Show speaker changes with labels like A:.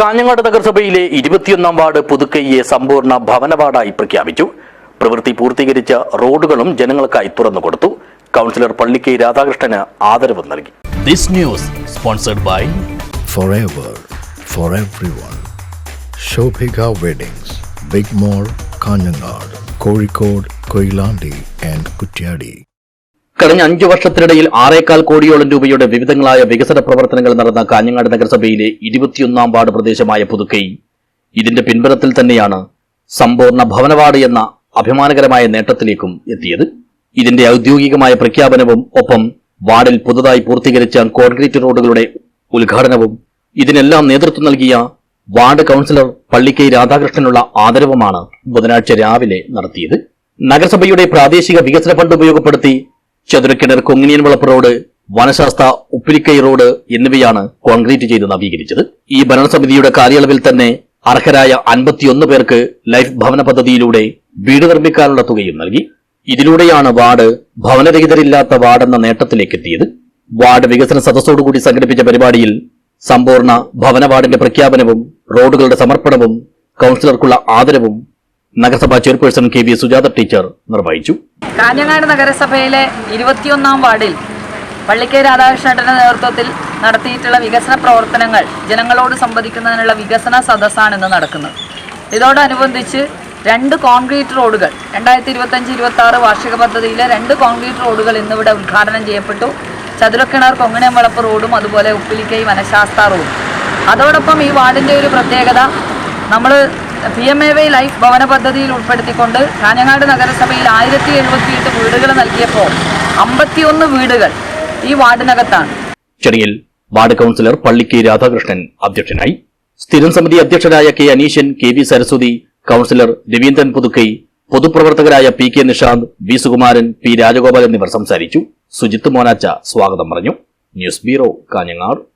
A: കാഞ്ഞങ്ങാട് നഗരസഭയിലെ ഇരുപത്തിയൊന്നാം വാർഡ് പുതുക്കൈയെ സമ്പൂർണ ഭവന വാർഡായി പ്രഖ്യാപിച്ചു പ്രവൃത്തി പൂർത്തീകരിച്ച റോഡുകളും ജനങ്ങൾക്കായി തുറന്നുകൊടുത്തു കൗൺസിലർ പള്ളിക്കൈ രാധാകൃഷ്ണന് ആദരവ് നൽകി this news sponsored by
B: forever for everyone. Shobhika Weddings, Big Mall, Kanyanad, Kozhikode, Koilandi and Kutyadi.
A: കഴിഞ്ഞ അഞ്ചു വർഷത്തിനിടയിൽ ആറേക്കാൽ കോടിയോളം രൂപയുടെ വിവിധങ്ങളായ വികസന പ്രവർത്തനങ്ങൾ നടന്ന കാഞ്ഞങ്ങാട് നഗരസഭയിലെ ഇരുപത്തിയൊന്നാം വാർഡ് പ്രദേശമായ പുതുക്കൈ. ഇതിന്റെ പിൻബലത്തിൽ തന്നെയാണ് സമ്പൂർണ ഭവനവാർഡ് എന്ന അഭിമാനകരമായ നേട്ടത്തിലേക്കും എത്തിയത്. ഇതിന്റെ ഔദ്യോഗികമായ പ്രഖ്യാപനവും ഒപ്പം വാർഡിൽ പുതുതായി പൂർത്തീകരിച്ച കോൺക്രീറ്റ് റോഡുകളുടെ ഉദ്ഘാടനവും ഇതിനെല്ലാം നേതൃത്വം നൽകിയ വാർഡ് കൌൺസിലർ പള്ളിക്കൈ രാധാകൃഷ്ണനുള്ള ആദരവുമാണ് ബുധനാഴ്ച രാവിലെ നടത്തിയത്. നഗരസഭയുടെ പ്രാദേശിക വികസന ഫണ്ട് ഉപയോഗപ്പെടുത്തി ചതുരക്കിണർ കൊങ്ങിനിയൻ വളപ്പ് റോഡ് വനശാസ്ത്ര ഉപ്പിലിക്കൈ റോഡ് എന്നിവയാണ് കോൺക്രീറ്റ് ചെയ്ത് നവീകരിച്ചത്. ഈ ഭരണസമിതിയുടെ കാലയളവിൽ തന്നെ അർഹരായ അൻപത്തിയൊന്ന് പേർക്ക് ലൈഫ് ഭവന പദ്ധതിയിലൂടെ വീട് നിർമ്മിക്കാനുള്ള തുകയും നൽകി. ഇതിലൂടെയാണ് വാർഡ് ഭവനരഹിതരില്ലാത്ത വാർഡെന്ന നേട്ടത്തിലേക്ക് എത്തിയത്. വാർഡ് വികസന സദസ്സോടുകൂടി സംഘടിപ്പിച്ച പരിപാടിയിൽ സമ്പൂർണ ഭവന വാർഡിന്റെ പ്രഖ്യാപനവും റോഡുകളുടെ സമർപ്പണവും കൌൺസിലർക്കുള്ള ആദരവും നഗരസഭാ chairperson K V Sujatha teacher നിർവഹിച്ചു.
C: കാഞ്ഞങ്ങാട് നഗരസഭയിലെ ഇരുപത്തിയൊന്നാം വാർഡിൽ പള്ളിക്കേ രാധാകൃഷ്ണന്റെ നേതൃത്വത്തിൽ നടത്തിയിട്ടുള്ള വികസന പ്രവർത്തനങ്ങൾ ജനങ്ങളോട് സംവദിക്കുന്നതിനുള്ള വികസന സദസ്സാണ് ഇന്ന് നടക്കുന്നത്. ഇതോടനുബന്ധിച്ച് രണ്ട് കോൺക്രീറ്റ് റോഡുകൾ രണ്ടായിരത്തി ഇരുപത്തഞ്ച് ഇരുപത്തി ആറ് വാർഷിക പദ്ധതിയിലെ രണ്ട് കോൺക്രീറ്റ് റോഡുകൾ ഇന്നിവിടെ ഉദ്ഘാടനം ചെയ്യപ്പെട്ടു. ചതുരക്കിണർ കൊങ്ങണയം വളപ്പ് റോഡും അതുപോലെ ഉപ്പിലിക്കൈ വനശാസ്ത്ര റോഡും. അതോടൊപ്പം ഈ വാർഡിന്റെ ഒരു പ്രത്യേകത നമ്മൾ P M A Y life ഭവന പദ്ധതിയിൽ ഉൾപ്പെടുത്തിക്കൊണ്ട് കാഞ്ഞങ്ങാട് നഗരസഭയിൽ ആയിരത്തി എഴുപത്തിയെട്ട് വീടുകൾ നൽകിയപ്പോൾ അമ്പത്തിയൊന്ന് വീടുകൾ ഈ വാർഡിനകത്താണ്.
A: ചടങ്ങിൽ വാർഡ് കൌൺസിലർ പള്ളിക്ക് രാധാകൃഷ്ണൻ അധ്യക്ഷനായി. സ്ഥിരം സമിതി അധ്യക്ഷരായ K Aneeshan K V Saraswathi councillor Raveendran Puthukkai പൊതുപ്രവർത്തകരായ P K Nishanth B Sukumaran P Rajagopal എന്നിവർ സംസാരിച്ചു. സുജിത്ത് മോനാച്ച സ്വാഗതം പറഞ്ഞു. News bureau Kanhangad.